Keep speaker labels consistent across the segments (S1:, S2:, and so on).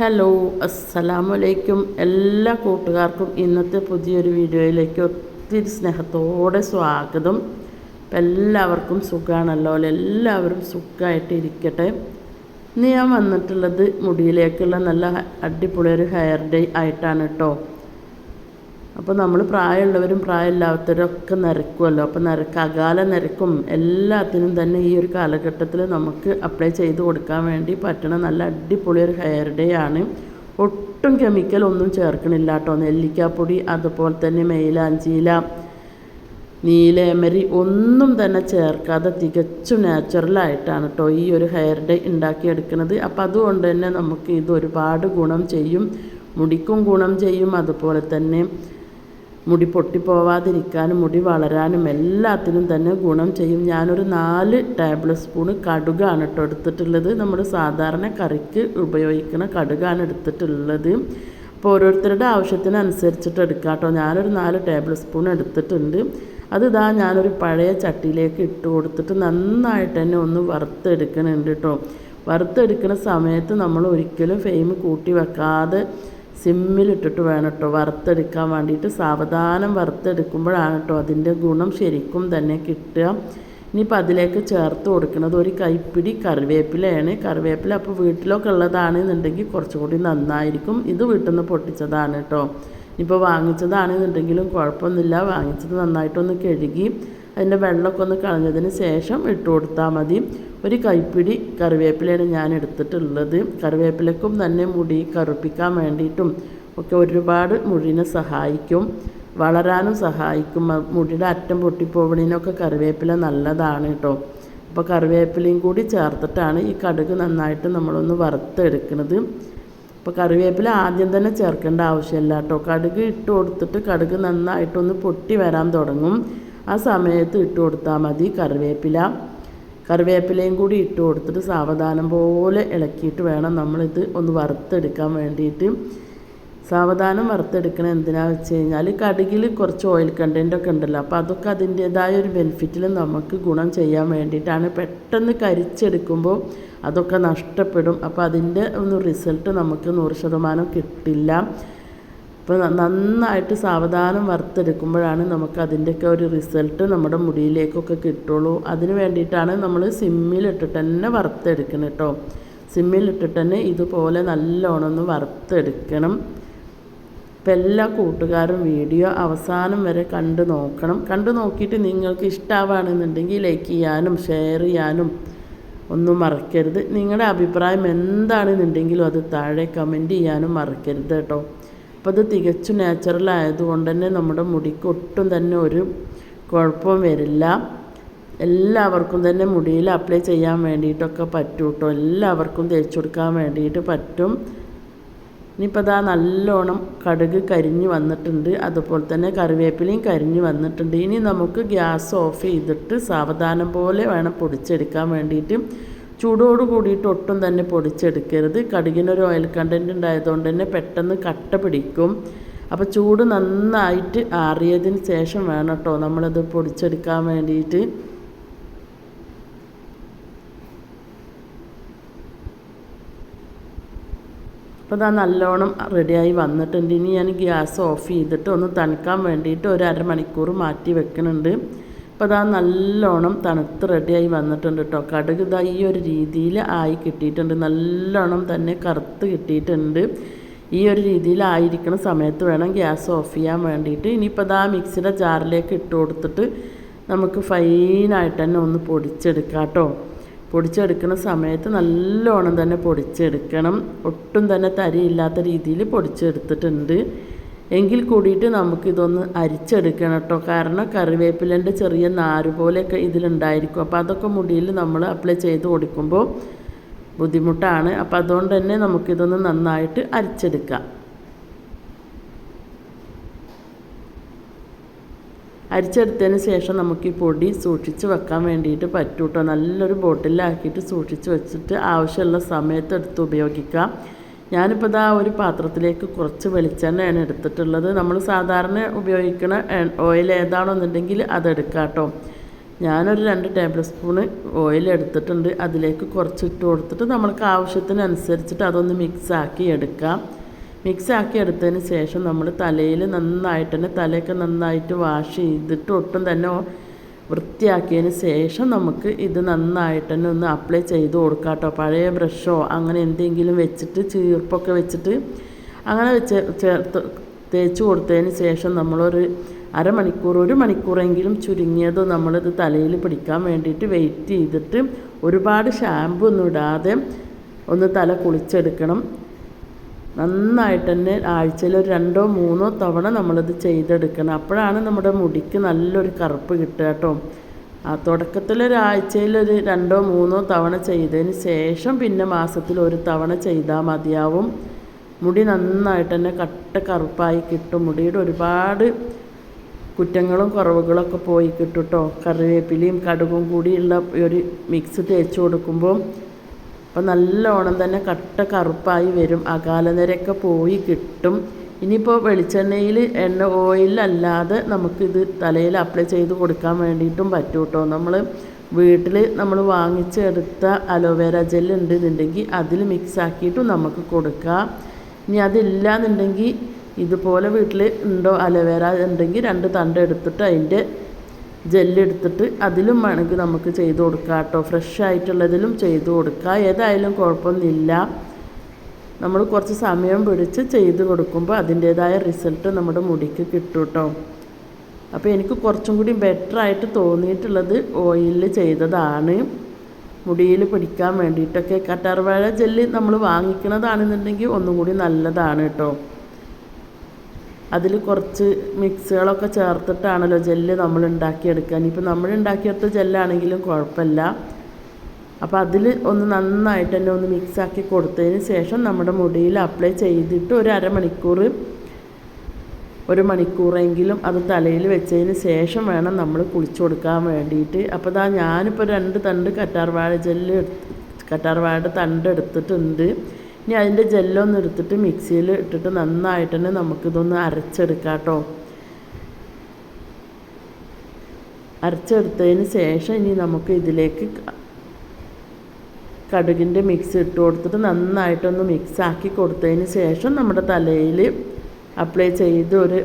S1: Hello അസ്സലാമലൈക്കും. എല്ലാ കൂട്ടുകാർക്കും ഇന്നത്തെ പുതിയൊരു വീഡിയോയിലേക്ക് ഒത്തിരി സ്നേഹത്തോടെ സ്വാഗതം. അപ്പം എല്ലാവർക്കും സുഖമാണല്ലോ എല്ലാവരും സുഖമായിട്ട് ഇരിക്കട്ടെ. ഇന്ന് ഞാൻ വന്നിട്ടുള്ളത് മുടിയിലേക്കുള്ള നല്ല അടിപൊളി ഒരു ഹെയർ ഡേ ആയിട്ടാണ് കേട്ടോ. അപ്പോൾ നമ്മൾ പ്രായമുള്ളവരും പ്രായമില്ലാത്തവരും ഒക്കെ നരക്കുമല്ലോ അപ്പോൾ നരക്ക് അകാല നരക്കും എല്ലാത്തിനും തന്നെ ഈ ഒരു കാലഘട്ടത്തിൽ നമുക്ക് അപ്ലൈ ചെയ്ത് കൊടുക്കാൻ വേണ്ടി പറ്റണ നല്ല അടിപൊളി ഒരു ഹെയർ ഡേ ആണ്. ഒട്ടും കെമിക്കൽ ഒന്നും ചേർക്കണില്ല കേട്ടോ നെല്ലിക്കാപ്പൊടി അതുപോലെ തന്നെ മെയിലാഞ്ചീല നീലേമരി ഒന്നും തന്നെ ചേർക്കാതെ തികച്ചും നാച്ചുറലായിട്ടാണ് കേട്ടോ ഈ ഒരു ഹെയർ ഡേ ഉണ്ടാക്കിയെടുക്കുന്നത് അപ്പോൾ അതുകൊണ്ട് തന്നെ നമുക്ക് ഇത് ഒരുപാട് ഗുണം ചെയ്യും. മുടിക്കും ഗുണം ചെയ്യും. അതുപോലെ തന്നെ മുടി പൊട്ടിപ്പോവാതിരിക്കാനും മുടി വളരാനും എല്ലാത്തിനും തന്നെ ഗുണം ചെയ്യും. ഞാനൊരു നാല് ടേബിൾ സ്പൂണ് കടുകാണ് കേട്ടോ എടുത്തിട്ടുള്ളത്. നമ്മൾ സാധാരണ കറിക്ക് ഉപയോഗിക്കുന്ന കടുകാണ് എടുത്തിട്ടുള്ളത്. അപ്പോൾ ഓരോരുത്തരുടെ ആവശ്യത്തിനനുസരിച്ചിട്ട് എടുക്കാം കേട്ടോ ഞാനൊരു നാല് ടേബിൾ സ്പൂൺ എടുത്തിട്ടുണ്ട്. അത് ഇതാ ഞാനൊരു പഴയ ചട്ടിയിലേക്ക് ഇട്ട് കൊടുത്തിട്ട് നന്നായിട്ട് തന്നെ ഒന്ന് വറുത്തെടുക്കണുണ്ട് കേട്ടോ വറുത്തെടുക്കുന്ന സമയത്ത് നമ്മൾ ഒരിക്കലും ഫെയിം കൂട്ടി വെക്കാതെ സിമ്മിലിട്ടിട്ട് വേണം കേട്ടോ വറുത്തെടുക്കാൻ വേണ്ടിയിട്ട് സാവധാനം വറുത്തെടുക്കുമ്പോഴാണ് കേട്ടോ അതിന്റെ ഗുണം ശരിക്കും തന്നെ കിട്ടുക. ഇനിയിപ്പോൾ അതിലേക്ക് ചേർത്ത് കൊടുക്കുന്നത് ഒരു കൈപ്പിടി കറിവേപ്പിലയാണ്. കറിവേപ്പില അപ്പോൾ വീട്ടിലൊക്കെ ഉള്ളതാണെന്നുണ്ടെങ്കിൽ കുറച്ചുകൂടി നന്നായിരിക്കും. ഇത് വീട്ടിൽ നിന്ന് പൊട്ടിച്ചതാണ് കേട്ടോ ഇപ്പോൾ വാങ്ങിച്ചതാണെന്നുണ്ടെങ്കിലും കുഴപ്പമൊന്നുമില്ല. വാങ്ങിച്ചത് നന്നായിട്ടൊന്ന് കഴുകി അതിന്റെ വെള്ളമൊക്കെ ഒന്ന് കളഞ്ഞതിന് ശേഷം ഇട്ട് കൊടുത്താൽ മതി. ഒരു കൈപ്പിടി കറിവേപ്പിലയാണ് ഞാൻ എടുത്തിട്ടുള്ളത്. കറിവേപ്പിലക്കും തന്നെ മുടി കറുപ്പിക്കാൻ വേണ്ടിയിട്ടും ഒക്കെ ഒരുപാട് മുടിനെ സഹായിക്കും. വളരാനും സഹായിക്കും. മുടിയുടെ അറ്റം പൊട്ടിപ്പോവണതിനൊക്കെ കറിവേപ്പില നല്ലതാണ് കേട്ടോ. അപ്പോൾ കറിവേപ്പിലയും കൂടി ചേർത്തിട്ടാണ് ഈ കടുക് നന്നായിട്ട് നമ്മളൊന്ന് വറുത്തെടുക്കുന്നത് അപ്പോൾ കറിവേപ്പില ആദ്യം തന്നെ ചേർക്കേണ്ട ആവശ്യമില്ല കേട്ടോ. കടുക് ഇട്ട് കൊടുത്തിട്ട് കടുക് നന്നായിട്ടൊന്ന് പൊട്ടി വരാൻ തുടങ്ങും. ആ സമയത്ത് ഇട്ട് കൊടുത്താൽ മതി. കറിവേപ്പില. കറിവേപ്പിലയും കൂടി ഇട്ട് കൊടുത്തിട്ട് സാവധാനം പോലെ ഇളക്കിയിട്ട് വേണം നമ്മളിത് ഒന്ന് വറുത്തെടുക്കാൻ വേണ്ടിയിട്ട്. സാവധാനം വറുത്തെടുക്കണ എന്തിനാണെന്ന് വെച്ച് കഴിഞ്ഞാൽ കടുകിൽ കുറച്ച് ഓയിൽ കണ്ടന്റ് ഒക്കെ ഉണ്ടല്ലോ. അപ്പോൾ അതൊക്കെ അതിന്റേതായ ഒരു ബെനിഫിറ്റിൽ നമുക്ക് ഗുണം ചെയ്യാൻ വേണ്ടിയിട്ടാണ്. പെട്ടെന്ന് കരിച്ചെടുക്കുമ്പോൾ അതൊക്കെ നഷ്ടപ്പെടും. അപ്പോൾ അതിന്റെ ഒന്ന് റിസൾട്ട് നമുക്ക് നൂറ് ശതമാനം കിട്ടില്ല. അപ്പോൾ നന്നായിട്ട് സാവധാനം വറുത്തെടുക്കുമ്പോഴാണ് നമുക്ക് അതിന്റെയൊക്കെ ഒരു റിസൾട്ട് നമ്മുടെ മുടിയിലേക്കൊക്കെ കിട്ടുള്ളൂ. അതിന് വേണ്ടിയിട്ടാണ് നമ്മൾ സിമ്മിലിട്ടിട്ട് തന്നെ വറുത്തെടുക്കണം കേട്ടോ സിമ്മിലിട്ടിട്ട് തന്നെ ഇതുപോലെ നല്ലോണം ഒന്ന് വറുത്തെടുക്കണം. ഇപ്പം എല്ലാ കൂട്ടുകാരും വീഡിയോ അവസാനം വരെ കണ്ടു നോക്കണം. കണ്ടു നോക്കിയിട്ട് നിങ്ങൾക്ക് ഇഷ്ടമാവുകയാണെന്നുണ്ടെങ്കിൽ ലൈക്ക് ചെയ്യാനും ഷെയർ ചെയ്യാനും ഒന്നും മറക്കരുത്. നിങ്ങളുടെ അഭിപ്രായം എന്താണെന്നുണ്ടെങ്കിലും അത് താഴെ കമന്റ് ചെയ്യാനും മറക്കരുത് കേട്ടോ അപ്പോൾ അത് തികച്ചും നാച്ചുറൽ ആയതുകൊണ്ട് തന്നെ നമ്മുടെ മുടിക്ക് ഒട്ടും തന്നെ ഒരു കുഴപ്പവും വരില്ല. എല്ലാവർക്കും തന്നെ മുടിയിൽ അപ്ലൈ ചെയ്യാൻ വേണ്ടിയിട്ടൊക്കെ പറ്റും കേട്ടോ എല്ലാവർക്കും തേച്ചു കൊടുക്കാൻ വേണ്ടിയിട്ട് പറ്റും. ഇനിയിപ്പോൾ അതാ നല്ലോണം കടുക് കരിഞ്ഞ് വന്നിട്ടുണ്ട്. അതുപോലെ തന്നെ കറിവേപ്പിലയും കരിഞ്ഞ് വന്നിട്ടുണ്ട്. ഇനി നമുക്ക് ഗ്യാസ് ഓഫ് ചെയ്തിട്ട് സാവധാനം പോലെ വേണം പൊടിച്ചെടുക്കാൻ വേണ്ടിയിട്ട്. ചൂടോട് കൂടിയിട്ട് ഒട്ടും തന്നെ പൊടിച്ചെടുക്കരുത്. കടുകിനൊരു ഓയിൽ കണ്ടന്റ് ഉണ്ടായതുകൊണ്ട് തന്നെ പെട്ടെന്ന് കട്ട പിടിക്കും. അപ്പോൾ ചൂട് നന്നായിട്ട് ആറിയതിന് ശേഷം വേണം കേട്ടോ നമ്മളത് പൊടിച്ചെടുക്കാൻ വേണ്ടിയിട്ട്. അപ്പോൾ അത് നല്ലോണം റെഡിയായി വന്നിട്ടുണ്ട്. ഇനി ഞാൻ ഗ്യാസ് ഓഫ് ചെയ്തിട്ട് ഒന്ന് തണുക്കാൻ വേണ്ടിയിട്ട് ഒരു അരമണിക്കൂർ മാറ്റി വെക്കുന്നുണ്ട് അപ്പോൾ അതാ നല്ലോണം തണുത്ത് റെഡിയായി വന്നിട്ടുണ്ട് കേട്ടോ കടുക് ഇതാ ഈ ഒരു രീതിയിൽ ആയി കിട്ടിയിട്ടുണ്ട്. നല്ലോണം തന്നെ കറുത്ത് കിട്ടിയിട്ടുണ്ട്. ഈ ഒരു രീതിയിലായിരിക്കുന്ന സമയത്ത് വേണം ഗ്യാസ് ഓഫ് ചെയ്യാൻ വേണ്ടിയിട്ട്. ഇനിയിപ്പോൾ അതാ മിക്സിയുടെ ജാറിലേക്ക് ഇട്ട് കൊടുത്തിട്ട് നമുക്ക് ഫൈനായിട്ട് തന്നെ ഒന്ന് പൊടിച്ചെടുക്കാം കേട്ടോ പൊടിച്ചെടുക്കുന്ന സമയത്ത് നല്ലോണം തന്നെ പൊടിച്ചെടുക്കണം. ഒട്ടും തന്നെ തരിയില്ലാത്ത രീതിയിൽ പൊടിച്ചെടുത്തിട്ടുണ്ട്. എങ്കിൽ കൂടിയിട്ട് നമുക്കിതൊന്ന് അരിച്ചെടുക്കണം കേട്ടോ. കാരണം കറിവേപ്പിലന്റെ ചെറിയ നാര് പോലെയൊക്കെ ഇതിലുണ്ടായിരിക്കും. അപ്പോൾ അതൊക്കെ മുടിയിൽ നമ്മൾ അപ്ലൈ ചെയ്ത് കൊടുക്കുമ്പോൾ ബുദ്ധിമുട്ടാണ്. അപ്പോൾ അതുകൊണ്ട് തന്നെ നമുക്കിതൊന്ന് നന്നായിട്ട് അരിച്ചെടുക്കാം. അരിച്ചെടുത്തതിന് ശേഷം നമുക്ക് ഈ പൊടി സൂക്ഷിച്ച് വെക്കാൻ വേണ്ടിയിട്ട് പറ്റൂട്ടോ. നല്ലൊരു ബോട്ടിലാക്കിയിട്ട് സൂക്ഷിച്ച് വെച്ചിട്ട് ആവശ്യമുള്ള സമയത്തെടുത്ത് ഉപയോഗിക്കാം. ഞാനിപ്പോൾ ഇതാ ഒരു പാത്രത്തിലേക്ക് കുറച്ച് വെളിച്ചെണ്ണയാണ് എടുത്തിട്ടുള്ളത്. നമ്മൾ സാധാരണ ഉപയോഗിക്കുന്ന ഓയിൽ ഏതാണെന്നുണ്ടെങ്കിൽ അതെടുക്കാം കേട്ടോ. ഞാനൊരു രണ്ട് ടേബിൾ സ്പൂണ് ഓയിൽ എടുത്തിട്ടുണ്ട്. അതിലേക്ക് കുറച്ച് ഇട്ട് കൊടുത്തിട്ട് നമ്മൾക്ക് ആവശ്യത്തിനനുസരിച്ചിട്ട് അതൊന്ന് മിക്സ് ആക്കി എടുക്കാം. മിക്സ് ആക്കി എടുത്തതിന് ശേഷം നമ്മൾ തലയിൽ നന്നായിട്ട് തന്നെ തലയൊക്കെ നന്നായിട്ട് വാഷ് ചെയ്തിട്ട് ഒട്ടും തന്നെ വൃത്തിയാക്കിയതിന് ശേഷം നമുക്ക് ഇത് നന്നായിട്ട് തന്നെ ഒന്ന് അപ്ലൈ ചെയ്ത് കൊടുക്കാം കേട്ടോ പഴയ ബ്രഷോ അങ്ങനെ എന്തെങ്കിലും വെച്ചിട്ട് ചീർപ്പൊക്കെ വെച്ചിട്ട് അങ്ങനെ വെച്ച് ചേർത്ത് തേച്ച് കൊടുത്തതിന് ശേഷം നമ്മളൊരു അരമണിക്കൂർ ഒരു മണിക്കൂറെങ്കിലും ചുരുങ്ങിയത് നമ്മളിത് തലയിൽ പിടിക്കാൻ വേണ്ടിയിട്ട് വെയിറ്റ് ചെയ്തിട്ട് ഒരുപാട് ഷാമ്പു ഒന്നും ഇടാതെ ഒന്ന് തല കുളിച്ചെടുക്കണം. നന്നായിട്ട് തന്നെ ആഴ്ചയിൽ ഒരു രണ്ടോ മൂന്നോ തവണ നമ്മളിത് ചെയ്തെടുക്കണം. അപ്പോഴാണ് നമ്മുടെ മുടിക്ക് നല്ലൊരു കറുപ്പ് കിട്ടുക കേട്ടോ. ആ തുടക്കത്തിൽ ഒരാഴ്ചയിൽ ഒരു രണ്ടോ മൂന്നോ തവണ ചെയ്തതിന് ശേഷം പിന്നെ മാസത്തിൽ ഒരു തവണ ചെയ്താൽ മതിയാവും. മുടി നന്നായിട്ട് തന്നെ കട്ട കറുപ്പായി കിട്ടും. മുടിയുടെ ഒരുപാട് കുറ്റങ്ങളും കുറവുകളൊക്കെ പോയി കിട്ടും കേട്ടോ. കറിവേപ്പിലയും കടുകും കൂടിയുള്ള ഒരു മിക്സ് തേച്ച് കൊടുക്കുമ്പോൾ അപ്പം നല്ലോണം തന്നെ കട്ട കറുപ്പായി വരും. അകാലനിരയൊക്കെ പോയി കിട്ടും. ഇനിയിപ്പോൾ വെളിച്ചെണ്ണയിൽ എണ്ണ ഓയിലല്ലാതെ നമുക്കിത് തലയിൽ അപ്ലൈ ചെയ്ത് കൊടുക്കാൻ വേണ്ടിയിട്ടും പറ്റും കേട്ടോ നമ്മൾ വീട്ടിൽ നമ്മൾ വാങ്ങിച്ചെടുത്ത അലോവേര ജെൽ ഉണ്ടെന്നുണ്ടെങ്കിൽ അതിൽ മിക്സ് ആക്കിയിട്ടും നമുക്ക് കൊടുക്കാം. ഇനി അതില്ല എന്നുണ്ടെങ്കിൽ ഇതുപോലെ വീട്ടിൽ ഉണ്ടോ അലോവേര ഉണ്ടെങ്കിൽ രണ്ട് തണ്ട് എടുത്തിട്ട് അതിന്റെ ജെല്ലെടുത്തിട്ട് അതിലും വേണമെങ്കിൽ നമുക്ക് ചെയ്ത് കൊടുക്കാം കേട്ടോ. ഫ്രഷ് ആയിട്ടുള്ളതിലും ചെയ്ത് കൊടുക്കുക ഏതായാലും കുഴപ്പമൊന്നുമില്ല. നമ്മൾ കുറച്ച് സമയം പിടിച്ച് ചെയ്ത് കൊടുക്കുമ്പോൾ അതിന്റേതായ റിസൾട്ട് നമ്മുടെ മുടിക്ക് കിട്ടും കേട്ടോ. അപ്പോൾ എനിക്ക് കുറച്ചും കൂടി ബെറ്റർ ആയിട്ട് തോന്നിയിട്ടുള്ളത് ഓയിലിൽ ചെയ്തതാണ്. മുടിയിൽ പിടിക്കാൻ വേണ്ടിയിട്ടൊക്കെ. കറ്റാർവാഴ ജെല്ല് നമ്മൾ വാങ്ങിക്കണതാണെന്നുണ്ടെങ്കിൽ ഒന്നും കൂടി നല്ലതാണ് കേട്ടോ. അതിൽ കുറച്ച് മിക്സുകളൊക്കെ ചേർത്തിട്ടാണല്ലോ ജെല്ല് നമ്മൾ ഉണ്ടാക്കിയെടുക്കാൻ ഇപ്പം നമ്മൾ ഉണ്ടാക്കിയെടുത്ത ജെല്ലാണെങ്കിലും കുഴപ്പമില്ല. അപ്പോൾ അതിൽ ഒന്ന് നന്നായിട്ട് തന്നെ ഒന്ന് മിക്സാക്കി കൊടുത്തതിന് ശേഷം നമ്മുടെ മുടിയിൽ അപ്ലൈ ചെയ്തിട്ട് ഒരു അരമണിക്കൂർ ഒരു മണിക്കൂറെങ്കിലും അത് തലയിൽ വെച്ചതിന് ശേഷം വേണം നമ്മൾ കുളിച്ചു കൊടുക്കാൻ വേണ്ടിയിട്ട്. അപ്പോൾ ഇതാ ഞാനിപ്പോൾ രണ്ട് തണ്ട് കറ്റാർവാഴ ജെല്ല് കറ്റാർവാഴയുടെ തണ്ട് എടുത്തിട്ടുണ്ട്. ഇനി അതിന്റെ ജെല്ലൊന്ന് എടുത്തിട്ട് മിക്സിയിൽ ഇട്ടിട്ട് നന്നായിട്ട് തന്നെ നമുക്കിതൊന്ന് അരച്ചെടുക്കാം കേട്ടോ. അരച്ചെടുത്തതിന് ശേഷം ഇനി നമുക്ക് ഇതിലേക്ക് കടുകിന്റെ മിക്സ് ഇട്ട് കൊടുത്തിട്ട് നന്നായിട്ടൊന്ന് മിക്സ് ആക്കി കൊടുത്തതിന് ശേഷം നമ്മുടെ തലയിൽ അപ്ലൈ ചെയ്ത് ഒരു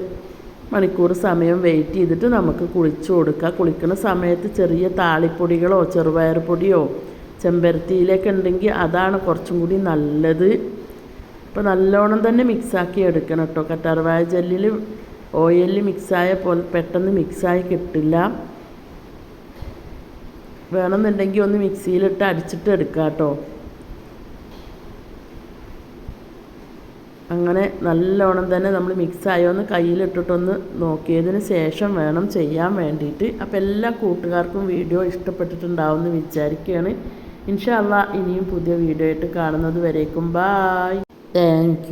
S1: മണിക്കൂർ സമയം വെയിറ്റ് ചെയ്തിട്ട് നമുക്ക് കുളിച്ചു കൊടുക്കുക കുളിക്കുന്ന സമയത്ത് ചെറിയ താളിപ്പൊടികളോ ചെറുപയർ പൊടിയോ ചെമ്പരത്തിയിലൊക്കെ ഉണ്ടെങ്കിൽ അതാണ് കുറച്ചും കൂടി നല്ലത്. അപ്പോൾ നല്ലോണം തന്നെ മിക്സാക്കി എടുക്കണം കേട്ടോ കറ്റാർവാഴ ജെല്ലിൽ ഓയിലിൽ മിക്സായ പോലെ പെട്ടെന്ന് മിക്സായി കിട്ടില്ല. വേണമെന്നുണ്ടെങ്കിൽ ഒന്ന് മിക്സിയിലിട്ട് അടിച്ചിട്ട് എടുക്കുക കേട്ടോ അങ്ങനെ നല്ലോണം തന്നെ നമ്മൾ മിക്സ് ആയോന്ന് കയ്യിലിട്ടിട്ടൊന്ന് നോക്കിയതിന് ശേഷം വേണം ചെയ്യാൻ വേണ്ടിയിട്ട്. അപ്പോൾ എല്ലാ കൂട്ടുകാർക്കും വീഡിയോ ഇഷ്ടപ്പെട്ടിട്ടുണ്ടാവുമെന്ന് വിചാരിക്കുകയാണ്. ഇൻഷാല്ല ഇനിയും പുതിയ വീഡിയോ ആയിട്ട് കാണുന്നത് വരേക്കും. Bye thank